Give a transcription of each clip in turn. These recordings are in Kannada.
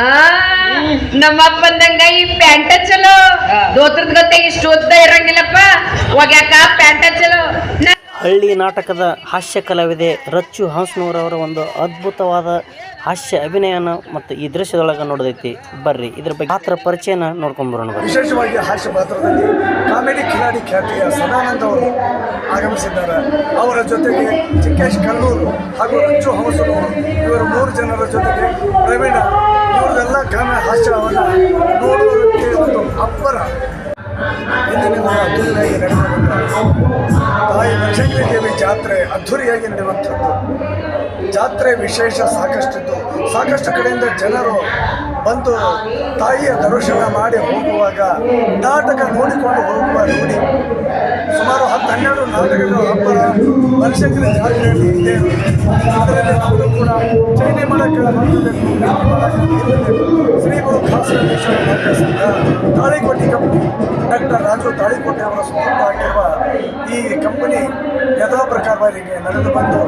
ಆ ನಮ್ಮ ಅಪ್ಪಂದಂಗ ಈ ಪ್ಯಾಂಟ ಚಲೋ. ದೋತ್ರದ ಗತ್ತೆ ಇಷ್ಟು ಓದ್ತಾ ಇರಂಗಿಲ್ಲಪ್ಪ. ಒಗ್ಯಾಕ ಪ್ಯಾಂಟ ಚಲೋ ಹಳ್ಳಿ ನಾಟಕದ ಹಾಸ್ಯ ಕಲಾವಿದೆ ರಚ್ಚು ಅವರ ಒಂದು ಅದ್ಭುತವಾದ ಹಾಸ್ಯ ಅಭಿನಯನ ಮತ್ತು ಈ ದೃಶ್ಯದೊಳಗೆ ನೋಡದೈತಿ. ಬರ್ರಿ ಇದ್ರ ಬಗ್ಗೆ ಪಾತ್ರ ಪರಿಚಯನ ನೋಡ್ಕೊಂಡ್ಬರೋಣ ವಿಶೇಷವಾಗಿ ಹಾಸ್ಯ ಪಾತ್ರದಲ್ಲಿ ಕಾಮಿಡಿ ಕಿಲಾಡಿ ಖ್ಯಾತಿಯ ಸದಾನಂದ ಅವರು ಆಗಮಿಸಿದ್ದಾರೆ. ಅವರ ಜೊತೆಗೆ ಚಿಕ್ಕೇಶ್ ಕಲ್ಲೂರು ಹಾಗೂ ರಚ್ಚು ಹಂಸನೂರು ಇವರು ಮೂರು ಜನರ ಜೊತೆಗೆ ಪ್ರವೀಣ ಕಾಮ ಹಾಸ್ಯವನ್ನು ನೋಡುವುದಕ್ಕೆ ಒಂದು ಅಬ್ಬರ ಇಂದಿನ ಅದ್ದೂರಿಯಾಗಿ ನಡೆಯುವಂಥ ತಾಯಿ ಲಕ್ಷ್ಮೀ ದೇವಿ ಜಾತ್ರೆ ಅದ್ಧೂರಿಯಾಗಿ ನಡೆಯುವಂಥದ್ದು. ಜಾತ್ರೆ ವಿಶೇಷ ಸಾಕಷ್ಟಿದ್ದು. ಸಾಕಷ್ಟು ಕಡೆಯಿಂದ ಜನರು ಬಂದು ತಾಯಿಯ ದರ್ಶನ ಮಾಡಿ ಹೋಗುವಾಗ ನಾಟಕ ನೋಡಿಕೊಂಡು ಹೋಗುವ ನೋಡಿ ಸುಮಾರು ಹತ್ತು ಹನ್ನೆರಡು ನಾಟಕಗಳು ಹಬ್ಬರ ಮನುಷ್ಯನ ಜಾತ್ರೆಯಲ್ಲಿ ಇದೆ. ಅದರಲ್ಲಿ ನಾವು ಕೂಡ ಚೈನಿ ಮಾಡಕ್ಕೆ ಶ್ರೀಗಳು ಖಾಸಗೇಶ್ವರ ತಾಳಿಕೋಟಿ ಕಂಪನಿ, ಡಾಕ್ಟರ್ ರಾಜು ತಾಳಿಕೋಟೆ ಅವರ ಸುತ್ತ ಆಗಿರುವ ಈ ಕಂಪನಿ ಯಥಾ ಪ್ರಕಾರವಾಗಿ ನಡೆದು ಬಂದು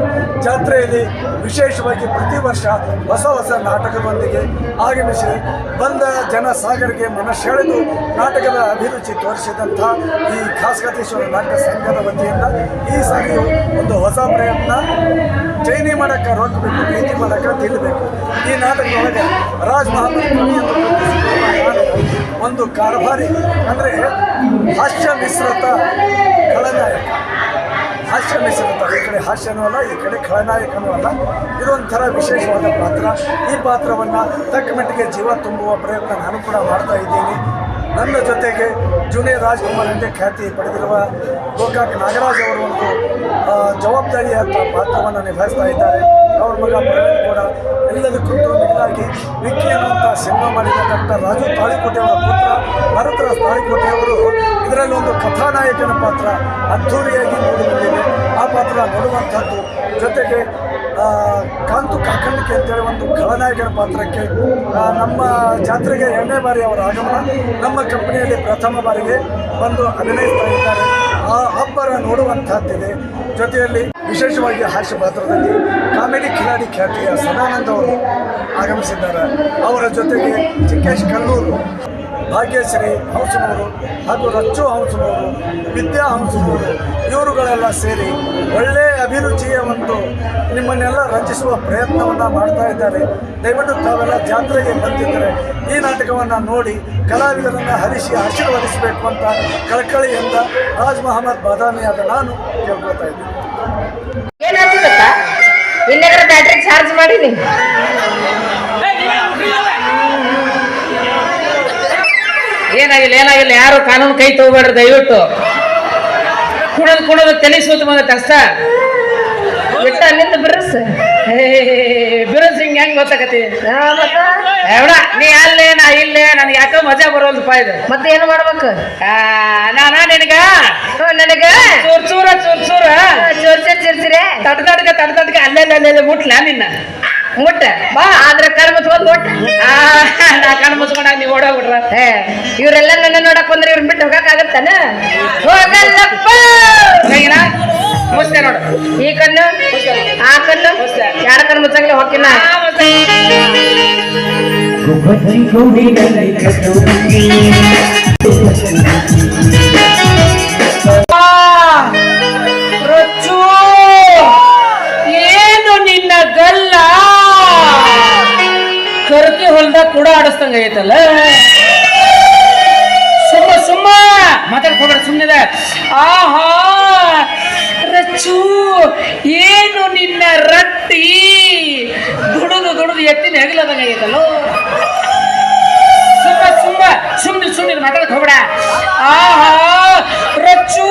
ಜಾತ್ರೆಯಲ್ಲಿ ವಿಶೇಷವಾಗಿ ಪ್ರತಿ ವರ್ಷ ಹೊಸ ಹೊಸ ನಾಟಕದೊಂದಿಗೆ ಆಗಮಿಸಿ ಬಂದ ಜನ ಸಾಗರಿಗೆ ಮನಸೆಳೆದು ನಾಟಕದ ಅಭಿರುಚಿ ತೋರಿಸಿದಂಥ ಈ ಖಾಸಗತೇಶ್ವರ ನಾಟಕ ಸಂಘದ ವತಿಯಿಂದ ಈ ಸಾರಿಯು ಒಂದು ಹೊಸ ಪ್ರಯತ್ನ. ಚೈನಿ ಮಾಡಕ್ಕೆ ರೊಕ್ಕಬೇಕು ಪ್ರೀತಿ ಮಾಡಕ್ಕೆ ತಿಳಿಬೇಕು. ಈ ನಾಟಕದೊಳಗೆ ರಾಜ್ ಒಂದು ಕಾರಭಾರಿ ಅಂದರೆ ಹಾಸ್ಯ ಮಿಶ್ರಿತ ಖಳನಾಯಕ ಹಾಸ್ಯ ಮಿಶ್ರಿತ ಈ ಕಡೆ ಹಾಸ್ಯನೂ ಅಲ್ಲ, ಈ ಕಡೆ ಖಳನಾಯಕನೂ ಅಲ್ಲ. ಇದೊಂಥರ ವಿಶೇಷವಾದ ಪಾತ್ರ. ಈ ಪಾತ್ರವನ್ನು ತಕ್ಕ ಮಟ್ಟಿಗೆ ಜೀವ ತುಂಬುವ ಪ್ರಯತ್ನ ನಾನು ಕೂಡ ಮಾಡ್ತಾ ಇದ್ದೀನಿ. ನನ್ನ ಜೊತೆಗೆ ಜೂನಿಯರ್ ರಾಜ್ಕುಮಾರ್ ಎಂದೇ ಖ್ಯಾತಿ ಪಡೆದಿರುವ ಗೋಕಾಕ್ ನಾಗರಾಜ್ ಅವರು ಒಂದು ಜವಾಬ್ದಾರಿಯ ಪಾತ್ರವನ್ನು ನಿಭಾಯಿಸ್ತಾ ಇದ್ದಾರೆ. ಅವ್ರ ಮಗ ಪ್ರವೀಣ್ ಕೂಡ ಎಲ್ಲದಕ್ಕೂ ಮಿಗಿಲಾಗಿ ವಿಕ್ಕಿ ಅನ್ನುವಂಥ ಸಿನಿಮಾ ಮಾಡಿದ ಡಾಕ್ಟರ್ ರಾಜು ತಾಳಿಕೋಟೆಯವರ ಪುತ್ರ, ಭರತರಾಜ್ ತಾಳಿಕೋಟೆಯವರು ಇದರಲ್ಲಿ ಒಂದು ಕಥಾನಾಯಕನ ಪಾತ್ರ ಅದ್ಧೂರಿಯಾಗಿ ಮೂಡಿ ಪಾತ್ರ ನೋಡುವಂಥದ್ದು ಜೊತೆಗೆ ಕಾಂತು ಕಾಕಂಡಿಕೆ ಅಂತೇಳಿ ಒಂದು ಖಳನಾಯಕರ ಪಾತ್ರಕ್ಕೆ ನಮ್ಮ ಜಾತ್ರೆಗೆ ಎರಡನೇ ಬಾರಿ ಅವರ ಆಗಮನ. ನಮ್ಮ ಕಂಪನಿಯಲ್ಲಿ ಪ್ರಥಮ ಬಾರಿಗೆ ಬಂದು ಅಭಿನಯಿಸ್ತಾ ಇದ್ದಾರೆ. ಆ ಅಬ್ಬರ ನೋಡುವಂತಹದ್ದಿದೆ ಜೊತೆಯಲ್ಲಿ ವಿಶೇಷವಾಗಿ ಹಾಸ್ಯ ಪಾತ್ರದಲ್ಲಿ ಕಾಮಿಡಿ ಕಿಲಾಡಿ ಖ್ಯಾತಿಯ ಸದಾನಂದ ಅವರು ಆಗಮಿಸಿದ್ದಾರೆ. ಅವರ ಜೊತೆಗೆ ಚಿಕ್ಕೇಶ್ ಕಲ್ಲೂರು. ಭಾಗ್ಯಶ್ರೀ ಹಂಸನವರು ಹಾಗೂ ರಚ್ಚು ಹಂಸನವರು ವಿದ್ಯಾ ಹಂಸನವರು ಇವರುಗಳೆಲ್ಲ ಸೇರಿ ಒಳ್ಳೆಯ ಅಭಿರುಚಿಯ ಒಂದು ನಿಮ್ಮನ್ನೆಲ್ಲ ರಂಜಿಸುವ ಪ್ರಯತ್ನವನ್ನು ಮಾಡ್ತಾ ಇದ್ದಾರೆ. ದಯವಿಟ್ಟು ತಾವೆಲ್ಲ ಜಾತ್ರೆಗೆ ಬಂದಿದ್ದರೆ ಈ ನಾಟಕವನ್ನು ನೋಡಿ ಕಲಾವಿದರನ್ನು ಹರಿಸಿ ಆಶೀರ್ವದಿಸಬೇಕು ಅಂತ ಕಳಕಳಿಯಿಂದ ರಾಜ್ ಮಹಮ್ಮದ್ ಬಾದಾಮಿಯಾದ ನಾನು ಕೇಳ್ಕೊಳ್ತಾ ಇದ್ದೀನಿ. ಬ್ಯಾಟ್ರಿ ಚಾರ್ಜ್ ಮಾಡೀನಿ ಏನಾಗಿಲ್ಲ ಏನಾಗಿಲ್ಲ ಯಾರು ಕಾನೂನು ಕೈ ತಗೋಬೇಡ್ರಿ ದಯವಿಟ್ಟು. ಕುಣದ್ ಕುಣದ್ ತಲೆ ಸೂತ್ ಬಂದೈತೆ ಅಷ್ಟ ಬಿಟ್ಟ ನಿಂದ ಬಿರಸ್. ಬಿರಸ್ ಹಿಂಗ್ ಹೆಂಗ್ ಗೊತ್ತಾಗತಿ ಎವಡ ನೀ ಅಲ್ಲೇ ನಾ ಇಲ್ಲೇ ನನ್ಗೆ ಯಾಕೋ ಮಜಾ ಬರೋದು ಇದು. ಮತ್ತೆ ಏನು ಮಾಡ್ಬೇಕು? ಆ, ನಾನ ನಿನಗ? ನನಗ? ಚೂರ್ ಚೂರ ಚೂರ್ ಚೂರ. ಚೂರ್ ಚೂರ್ ಚಿರ್ಸಿರಿ ತಡ್ದಡ್ಗ ತಡ್ದಡ್ಗ ಅಲ್ಲೇ ಅಲ್ಲೇ ಮುಟ್ಲ ನಿನ್ನ? ಮುಟ್ಟ. ಬಾ ಆದ್ರೆ ಕಣ್ ಮುಚ್ಕೊಂಡ್ ಮುಟ್ಟ. ಆ, ನಾ ಕಣ್ಣು ಮುಚ್ಕೊಂಡಾಗ ನೀವು ಓಡೋಗ್ಬಿಟ್ರ ಇವರೆಲ್ಲ ನನ್ನ ನೋಡಕ್ ಬಂದ್ರೆ ಇವ್ರನ್ನ ಬಿಟ್ಟು ಹೋಗಕ್ ಆಗತ್ತಾನ? ಹೋಗಲ್ಲಪ್ಪ! ಮುಚ್ತೆ ನೋಡು. ಈ ಕಣ್ಣು ಆ ಕಣ್ಣು. ಯಾರ ಕಣ್ಣು ಮುಚ್ಚಂಗಿಲ್ಲ ಹೋಗಿನ ಗುಬ್ಬಚ್ಚಿ ಮುಚ್ತೆ. ಆ, ಆಡಿಸ್ದಂಗ ಐತಲ್ಲ ಸುಮ್ಮ ಸುಮ್ಮ! ಮಾತಾಡ್ಕೋಬೇಡ ಸುಮ್ಮನೆ ಆಹಾ! ರಚ್ಚು, ಏನು ನಿನ್ನ ರಟ್ಟಿ? ದುಡುದು ದುಡುದು ಎತ್ತಿನ ಹೆಗಲದಂಗ ಐತಲ್ಲ ಸುಮ್ಮ ಸುಮ್ಮ! ಸುಮ್ಮನೆ ಸುಮ್ಮನೆ ಮಾತಾಡ್ಕೋಬೇಡ. ಆಹಾ! ರಚ್ಚು,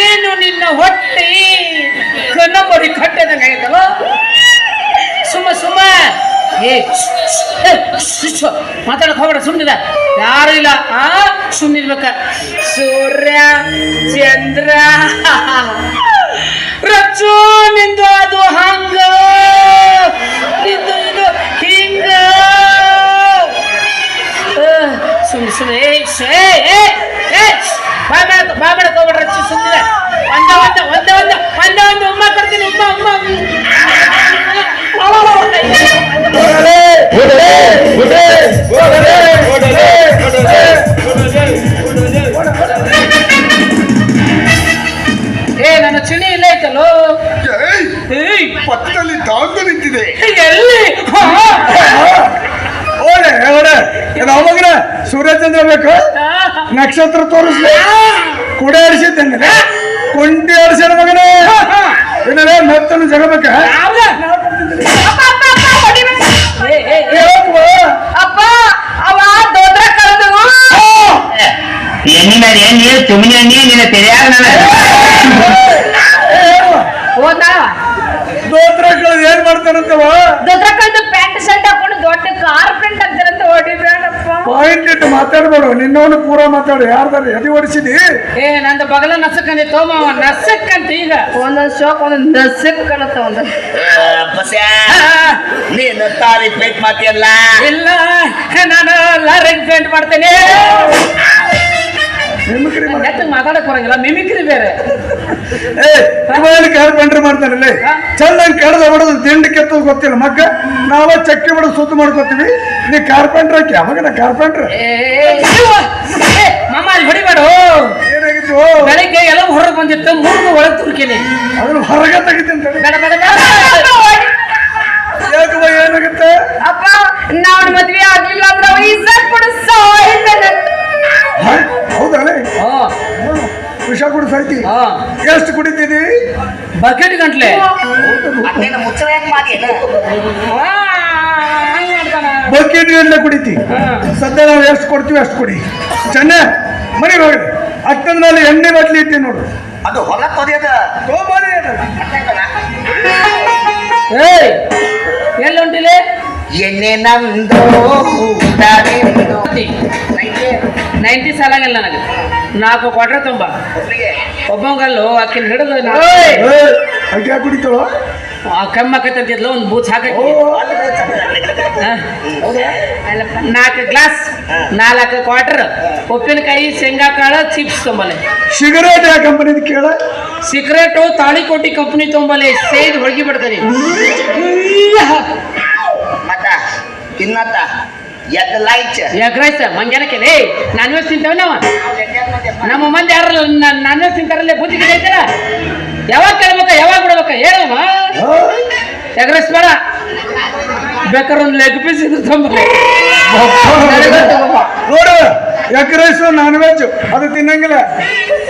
ಏನು ನಿನ್ನ ಹೊಟ್ಟೆ? ಕನ್ನಂಬರಿ ಕಟ್ಟದಂಗ ಸುಮ್ಮ ಏ ಮಾತಾಡಕ್ ಹೋಗ್ಬೇಡ ಸುಮ್ಮನಿದ ಯಾರು ಇಲ್ಲ. ಆ ಸುಮ್ಮನಿರ್ಬೇಕ ಸೂರ್ಯ, ಚಂದ್ರ. ರಚ್ಚು ನಿಂದು ಅದು ಹಂಗ. ನಿಂದು ಇದು ಹಿಂಗ. ಸುಮ್ಮನೆ ಸುಮ್ಮನೆ ಏ ಏ ಏ ಬಾಬೇಡ ಬಾಬೇಡ ಹೋಗ್ಬೇಡ ರಚ್ಚು ಸುಮ್ಮನೆ ಒಂದ ಒಂದ ಒಂದ ಒಂದ ಒಂದ, ಒಂದು ಉಮ್ಮ ಕೊಡ್ತೀನಿ ಉಮ್ಮ ಉಮ್ಮ ಏ ನನ್ನ ಚಿಣಿ ಇಲ್ಲ ಐತಲ್ಲೋ? ಏಯ್ ಪಕ್ಕದಲ್ಲಿ ತಾಂತ ನಿಂತಿದೆ. ಎಲ್ಲಿ? ಓಡೆ ಓಡೆ ನಮಗ್ರ ಸೂರ್ಯಚಂದ್ರ ಬೇಕು? ನಕ್ಷತ್ರ ತೋರಿಸ್ಲಿ. ಕುಡಿಯಾಡಿಸಿದ್ದೇನೆ ಕುಂಟಿ ಆಡಿಸಿದ ಮಗನೇ. ಏ. ಅಪ್ಪ ಅವ ದೋತ್ರ ಕಳೆದು ಎಣ್ಣಿ ಮೇಲೆ ಎಣ್ಣಿ ನಿನ್ನ ತೆರೆಯಾಗ ನನ್ನ ದೋತ್ರ ದೋತ್ರಗಳು ಏನ್ ಮಾಡ್ತಾರಂತವ ದೋತ್ರ ಕಳೆದು ಶರ್ಟ್ ಹಾಕೊಂಡು ದೊಡ್ಡ ಕಾರ್ಪೆಂಟ್ ಆಗ್ತಾರಂತ ಹೊಡಿಬೇಡಪ್ಪ ಪಾಯಿಂಟ್ ಇಟ್ಟು ಮಾತಾಡ್ಬೇಡ ನಿನ್ನವನು ಪೂರ ಮಾತಾಡು ಯಾರ್ದಾರು ಎದಿ ಓಡಿಸಿದಿ ಏ ನಂದು ಬಗಲ ನಸಕ್ಕಂದಿ ತೋಮವ ನಸಕ್ಕಂತ ಈಗ. ಒಂದೊಂದು ಶೋಕ್ ಒಂದೊಂದು ನಸಕ್ ಕಣತ ಒಂದು ನೀನು ತಾರಿ ಪೇಂಟ್ ಮಾಡ್ತೀಯಲ್ಲ ಇಲ್ಲ ನಾನು ಲಾರಿಂಗ್ ಪೇಂಟ್ ಮಾಡ್ತೇನೆ. ಮಾತಾಡಕ್ ಬರಂಗಿಲ್ಲ ಮಿಮಿಕ್ರಿ ಬೇರೆ. ಏಯ್ ಇವಾಗ ಕಾರ್ಪೆಂಟ್ರ್ ಮಾಡ್ತಾನಲ್ಲೇ ಚಂದಂಗ್ ಕಡ್ದ ಹೊಡೆದು ತಿಂಡಿ ಕೆತ್ತದ್ ಗೊತ್ತಿಲ್ಲ. ಮಕ್ಕ ನಾವ ಚಕ್ಕೆ ಹೊಡೆದು ಸುತ್ತ ಮಾಡ್ಕೋತೀವಿ. ನೀ ಕಾರ್ಪೆಂಟ್ರ್ ಹಾಕಿ ಅವಾಗನ ಕಾರ್ಪೆಂಟ್ರ್ ಏ, ಇವ್ವ. ಏ, ಮಾಮ ಅಲ್ಲಿ ಹೊಡಿಬೇಡ. ಏನಾಗಿತ್ತು? ಬೆಳಿಗ್ಗೆ ಎಲ್ಲ ಹೊರಗೆ ಬಂದಿತ್ತು ಮೂರು ಒಳಗೆ ತುರ್ಕಿನಿ ಅದನ್ನ ಹೊರಗೆ ತೆಗಿತೀನಿ. ಬೇಡ ಬೇಡ ಬೇಡ. ಏನಾಗುತ್ತೆ? ಅಪ್ಪ ನಾವ್ ಮದ್ವೆ ಆಗ್ಲಿಲ್ಲ ಅಂದ್ರೆ ಕೊಡು ಸಾಯ್ತಾನೆ. ಹ? ಹೌದಾ? ವಿಷ ಕುಡಿದು ಸಾಯ್ತಿ ಎಷ್ಟು ಕುಡಿತೀನಿ ಬಕೆಟ್ ಗಂಟ್ಲೆ. ಬಕೆಟ್ ಗಂಟ್ಲೆ ಕುಡಿತಿ. ಸದ್ಯ ನಾವು ಎಷ್ಟು ಕೊಡ್ತೀವಿ ಅಷ್ಟು ಕುಡಿ. ಚೆನ್ನ ಮನೆ ಹೋಗಿ ಅಕ್ಕದ ಮೇಲೆ ಎಣ್ಣೆ ಬಟ್ಲಿ ಇತ್ತಿ ನೋಡು. ಅದು ಹೊಲ ತೊದಿಯದ ತಗೊಂಬಾರಿ ಅದು. ಏಯ್ ಎಲ್ಲಿ ಹೊಂಟಿಲೆ? ಎಣ್ಣೆ ನಂದು. ನೈಂಟಿ ಸಾಲಾಗಿಲ್ಲ ನನಗೆ. ನಾಲ್ಕು ಕ್ವಾಟ್ರ ತುಂಬ. ಒಬ್ಬಂಗಲ್ಲು ಅಕ್ಕಿನ ಹಿಡಿದು ಅಕ್ಕಿ ಕುಡಿತಾಳೋ ಆ ಒಂದು ಬೂಚ್ ಹಾಕಿ ಓ ನಾಲ್ಕು ಗ್ಲಾಸ್ ನಾಲ್ಕು ಕ್ವಾರ್ಟರ್ ಉಪ್ಪಿನಕಾಯಿ ಶೇಂಗಾ ಕಾಳು ಚಿಪ್ಸ್ ತೊಂಬಲೆ. ಸಿಗರೇಟ್ ಯಾವ ಕಂಪನಿದ್ ಕೇಳ? ಸಿಗರೇಟು ತಾಳಿಕೋಟಿ ಕಂಪ್ನಿ ತೊಂಬಲೆ. ಸೇದ್ ಹೊಳಗಿ ಬಿಡ್ತಾರೆ ತಿನ್ನತ್ತ? ಎದ್ದ ಲೈಚ್. ಎಗ್ ರೈಸ್ ಮಂಗ್ಯಾನಕ್ಕೆ ಲೇ ನಾನ್ ವೆಜ್ ತಿಂತೇವೆ ನಾವು. ನಮ್ಮ ಮಂದಿ ಯಾರಲ್ಲ ನಾನ್ ವೆಜ್ ತಿಂತಾರಲ್ಲೇ ಬುದ್ಧಿ ಐತಲ್ಲ ಯಾವಾಗ ಕೇಳ್ಬೇಕ ಯಾವಾಗ ಬಿಡ್ಬೇಕ ಹೇಳಮ್ಮ. ಎಗ್ ರೈಸ್ ಬೇಡ. ಬೇಕಾದ್ರೆ ಒಂದು ಲೆಗ್ ಪೀಸ್ ಇದು ತುಂಬ ನೋಡು ಎಗ್ ರೈಸ್ ನಾನ್ ವೆಜ್ ಅದು ತಿನ್ನಂಗಿಲ್ಲ.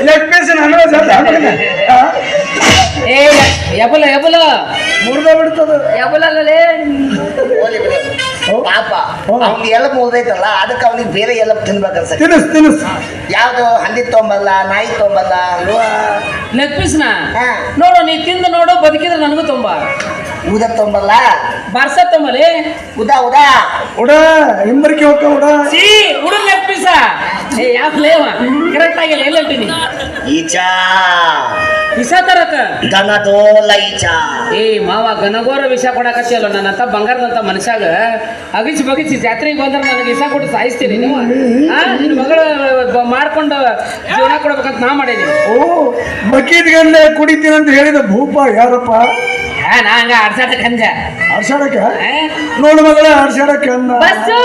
ಲೆಗ್ ಪೀಸ್ ನಾನ್ ವೆಜ್ ಆಮೇಲೆ ಏ ಎಬಲ ಎಬಲ. ಮುರ್ದ ಬಿಡ್ತದ. ಯಾವಲಲ್ಲೇ ಪಾಪ. ಅವ್ನ್ ಎಲ್ಲ ಮುಗ್ದೈತಲ್ಲ ಅದಕ್ಕೆ ಅವ್ನಿಗೆ ಬೇರೆ ಎಲ್ಲ ತಿನ್ಬೇಕು ತಿನ್ನು ತಿನ್ನಿಸ್ ತಿನ್ನಿಸ್. ಯಾವ್ದು? ಹಂದಿ ತೊಂಬಲ್ಲ ನಾಯಿ ತೊಂಬಲ್ಲ ಅಲ್ವಾ? ಲೆಗ್ ಪೀಸ್ನ ಹಾ. ನೋಡು ನೀ ತಿಂದು ನೋಡು ಬದುಕಿದ್ರೆ ನನಗೂ ತುಂಬ. ಉದ ತೊಂಬಲ್ಲ? ಬಾರ್ಸ ತುಂಬಲಿ? ಉದಾ ಉದಾ. ಉಡ ಹಿಂಬರ್ಕೆ ಹೋಗ ಉಡ. ಸಿ ಹುಡುಗ ಲೆಗ್ ಪೀಸ ಏ ಯಾಕೆ ಕರೆಕ್ಟ್ ಆಗಿಲ್ಲ ಎಲ್ಲ ಹೇಳ್ತೀನಿ ಈಚಾ. ವಿಷ ತರಕ? ಏ ಮಾವ ಗನಗೋರ ವಿಷ ಕೊಡಕತ್ತಿಯಲ್ಲ ನನ್ನಂತ ಬಂಗಾರದಂತ ಮನುಷ್ಯಾಗ. ಅಗಿಚಿ ಬಗಿಚಿ ಜಾತ್ರೆಗೆ ಬಂದ್ರೆ ನನಗೆ ವಿಷ ಕೊಟ್ಟು ಸಾಯಿಸ್ತೀನಿ ನೀವು. ನಿನ್ನ ಮಗಳು ಮಾಡ್ಕೊಂಡು ಜೀವನ ಕೊಡ್ಬೇಕಂತ ನಾ ಮಾಡೇನಿ. ಓ ಬಕೀಟ್ಗಲ್ಲೇ ಕುಡಿತೀನಿ ಅಂತ ಹೇಳಿದ ಭೂಪ ಯಾರಪ್ಪ? ಆ, ನಾ ಹಂಗ ಆಡ್ಸಾಡಕ್ ನೋಡು ಮಗಳ ಆಡ್ಸಾಡಕ್ಕೆ ಅಂದ. ಬಸ್ಸು!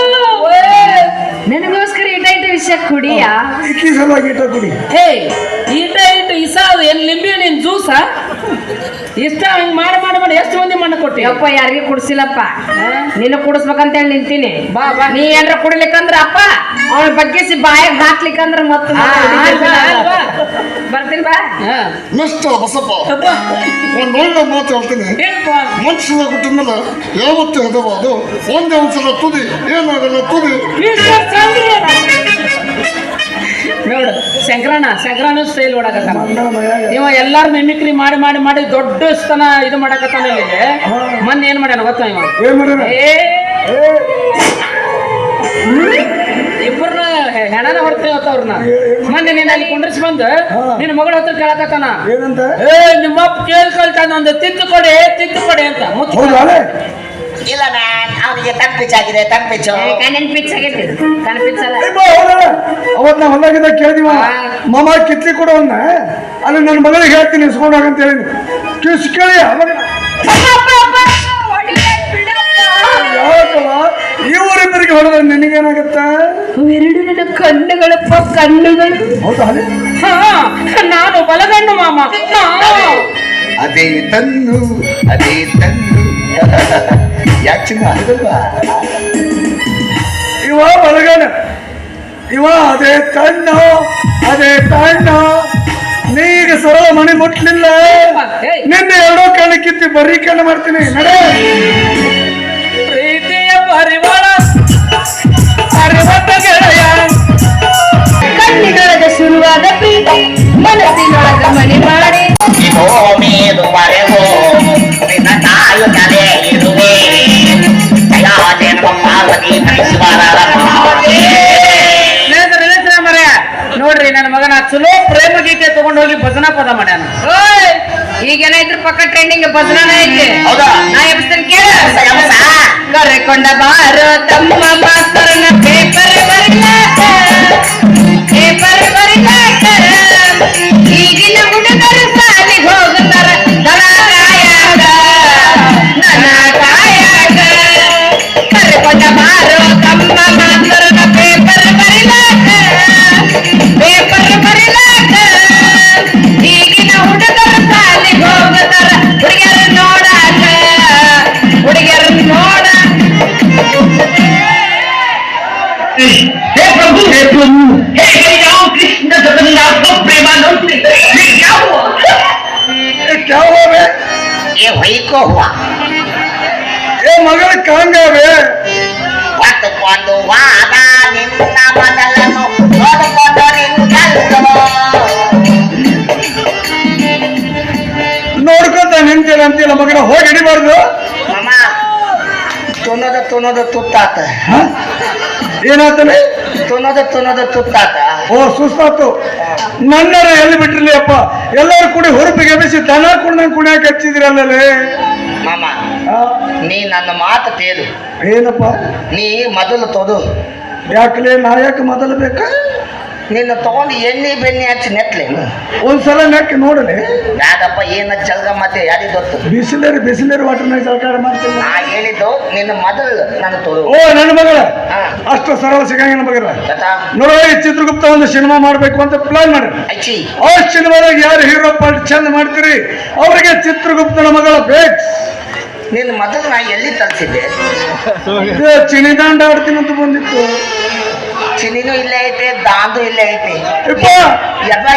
ನನಗೋಸ್ಕರ ಇಟ ವಿಷಯ ಕುಡಿಯ? ಇಟ್ಟ ಕುಡಿ ಹೇ ಈಟ ಇಟ್ಟು ಇಸ ಅದು ಎಲ್ಲಿ ಲಿಂಬಿ ನಿನ್ ಜ್ಯೂಸ? ಇಷ್ಟ ಹಂಗ್ ಮಾಡಿ ಮಾಡಿ ಮಾಡಿ ಎಷ್ಟು ಮಂದಿ ಮಣ್ಣು ಕೊಟ್ಟಿ? ಅಪ್ಪ ಯಾರಿಗೆ ಕುಡಿಸಿಲ್ಲಪ್ಪ. ನಿನ್ನ ಕುಡಿಸ್ಬೇಕಂತ ಹೇಳಿ ನಿಂತೀನಿ. ಬಾ ಬಾ. ನೀ ಏನ್ರ ಕುಡಿಲಿಕ್ಕಂದ್ರ ಅಪ್ಪ ಅವಳ ಬಗ್ಗೆಸಿ ಬಾಯಾಗ ಹಾಕ್ಲಿಕ್ಕಂದ್ರ ಮತ್ತ? ಬರ್ತೀನಿ ಬಾ. ಮಿಸ್ಟರ್ ಬಸಪ್ಪ ಅಪ್ಪ, ಒಂದು ಒಳ್ಳೆ ಮಾತು ಹೇಳ್ತೀನಿ? ಮನುಷ್ಯನ ಯಾವತ್ತೂ ಹೆದಬಾರ್ದು ಒಂದೇ ಒಂದ್ಸಲ ತುದಿ ಏನಾಗಲ್ಲ ತುದಿ. ಶಂಕರಣ್ಣ ಸ್ಟೈಲ್ ಹೊಡಕತ್ತಾನ ಮಂಗಳ ಇವ ಎಲ್ಲಾರು ಮಿಮಿಕ್ರಿ ಮಾಡಿ ಮಾಡಿ ಮಾಡಿ ದೊಡ್ಡ ಸ್ತನ ಇದು ಮಾಡಾಕತ್ತಾನ ಇಲ್ಲಿ. ಮೊನ್ನೆ ಏನ್ ಮಾಡ್ಯಾನ ಗೊತ್ತಾ ಇವ? ಇಬ್ಬರನ್ನ ಹೆಣನ ಹೊಡ್ತೀವಿ ಅವ್ರನ್ನ. ಮೊನ್ನೆ ನೀನ್ ಅಲ್ಲಿ ಕುಂಡ್ರಿಸಿ ಬಂದು ನಿನ್ನ ಮಗಳ ಹತ್ರ ಕೇಳಕತ್ತಾನ. ಏನಂತ? ಏ ನಿಮ್ಮ ಕೇಳ್ಕೊಳ್ತಾನ ಕೇಳಿ ಕಳ್ತಾನ ಒಂದು ತಿದ್ದು ಕೊಡಿ ತಿದ್ದು ಕೊಡಿ ಅಂತ ಮುಚ್ಚ ಹೌದಾ ತನ್ ಕಣ್ಣಿನ ಪಿಚ್ ಆಗೈತಿ ಕಣ್ ಪಿಚ್ ಅಲ್ಲ. ಅವತ್ ನಾ ಹೊಲಾಗಿದ್ದ ಕೇಳಿದೀವ? ಮಾಮ ಕಿತ್ಲಿ ಕೊಡವನ್ನ ಅಲ್ಲಿ ನನ್ನ ಮಗಳಿಗೆ ಹೇಳ್ತೀನಿ ಇಸ್ಕೊಂಡಾಗ ಅಂತ ಹೇಳಿ ಕಿಸ್ ಕೇಳಿ ಅವಾಗ ಯಾಕವ ಇವರಿಬ್ಬರಿಗೆ ಹೊಡೆದ ನಿನಗೇನಾಗತ್ತ? ಎರಡು ನನ್ನ ಕಣ್ಣುಗಳಪ್ಪ ಕಣ್ಣುಗಳು. ಹೌದಾ ಹಾ ನಾನು ಬಲಗಣ್ಣು ಮಾಮ. ಅದೇ ತನ್ನು ಅದೇ ತನ್ನು. ಯಾಕೆ ಚಿನ್ನ? ಇವ ಬಲಗಣ ಇವ ಅದೇ ಕಣ್ಣು ಅದೇ ಕಣ್ಣು. ನೀಗ ಸರಳ ಮಣಿ ಮುಟ್ಲಿಲ್ಲ. ನಿನ್ನೆ ಎರಡೋ ಕಣ್ಣು ಕಿತ್ತಿ ಬರೀ ಕಣ್ಣು ಮಾಡ್ತೀನಿ. ನಡೆ. ಪ್ರೀತಿಯ ಪರಿವಾರ ತಗೊಂಡು ಹೋಗಿ ಭಜನಾ ಪದ ಮಾಡ್ಯಾನ. ಈಗ ಈಗೇನಾಯ್ತು ಪಕ್ಕ ಟ್ರೆಂಡಿಂಗ್ ಭಜನಾನ ಐತಿ. ಹೌದಾ? ನಾ ಎಬ್ಸ್ತೇನೆ ಕೇಳ. ಕರೆಕೊಂಡ ಬಾರೋ ತಮ್ಮ ಮಾಸ್ತರನ ಮಗಳ ಕಾಂಗಾವೆ ಹೊತ್ತುಕೊಂಡು ವಾದ ನಿನ್ನ ನೋಡಿಕೊಂಡು ನೋಡ್ಕೊಂತ ನಿಂತಿಲ್ಲ ಅಂತಿಲ್ಲ ಮಗನ ಹೋಗಿ ಹಿಡಿಬಾರ್ದು. ತುನದ ತುನದ ತುತ್ತಾತ. ಏನಾತಲ್ಲ ತುನದ ತುನದ ತುತ್ತಾತ. ಓ ಸುಸ್ತಾತು. ನನ್ನರ ಎಲ್ಲಿ ಬಿಟ್ಟಿರ್ಲಿ ಅಪ್ಪ? ಎಲ್ಲರೂ ಕೂಡಿ ಹುರುಪಿಗೆ ಬಿಸಿ ದನ ಕುಣ್ಣ ಕುಣಿಯಾಕ ಹಚ್ಚಿದಿರಲ್ಲೇ ಮಾಮ ನೀ ನನ್ನ ಮಾತು ತೇಲು ಏನಪ್ಪ? ನೀ ಮೊದಲು ತೊದು. ಯಾಕಲೇ ಯಾಕೆ ಮೊದಲು ಬೇಕ? ನಿನ್ನ ತಗೊಂಡು ಎಣ್ಣೆ ಬೆಣ್ಣೆ ಹಚ್ಚಿ ನೆತ್ಲೇನು ಒಂದ್ಸಲ ನೆಕ್ಕಿ ನೋಡಲಿ. ಯಾಕಪ್ಪ ಏನ ಜಲ್ಗ ಮತ್ತೆ ಯಾರಿಗೆ ಗೊತ್ತು? ಬಿಸಿಲೇರಿ ಬಿಸಿಲೇರಿ ವಾಟರ್ನಾಗ ಸರ್ಕಾರ ಮಾಡ್ತೀನಿ ನಾ ಹೇಳಿದ್ದು ನಿನ್ನ ಮೊದಲು ನನ್ನ ತೋರು ಓ ನನ್ನ ಮಗಳ. ಅಷ್ಟು ಸರಳ ಸಿಗಂಗಿಲ್ಲ ಮಗಳ. ನೋಡೋ ನೋಡ ಚಿತ್ರಗುಪ್ತ ಒಂದು ಸಿನಿಮಾ ಮಾಡ್ಬೇಕು ಅಂತ ಪ್ಲಾನ್ ಮಾಡಿ ಅಚ್ಚಿ. ಆ ಸಿನಿಮಾದಾಗ ಯಾರು ಹೀರೋ ಪಾರ್ಟ್ ಚಂದ ಮಾಡ್ತೀರಿ? ಅವರಿಗೆ ಚಿತ್ರಗುಪ್ತನ ಮಗಳ ಬೇಕು ನಿನ್ನ ಮೊದಲು ನಾ ಎಲ್ಲಿ ಚಿನಿ ದಾಂಡ ಆಡ್ತೀನಿ ಅಂತ ಬಂದಿತ್ತು. ಚಿನಿನೂ ಇಲ್ಲೇ ಐತೆ ದಾಂದು ಇಲ್ಲೇ ಐತೆ. ಎಲ್ಲ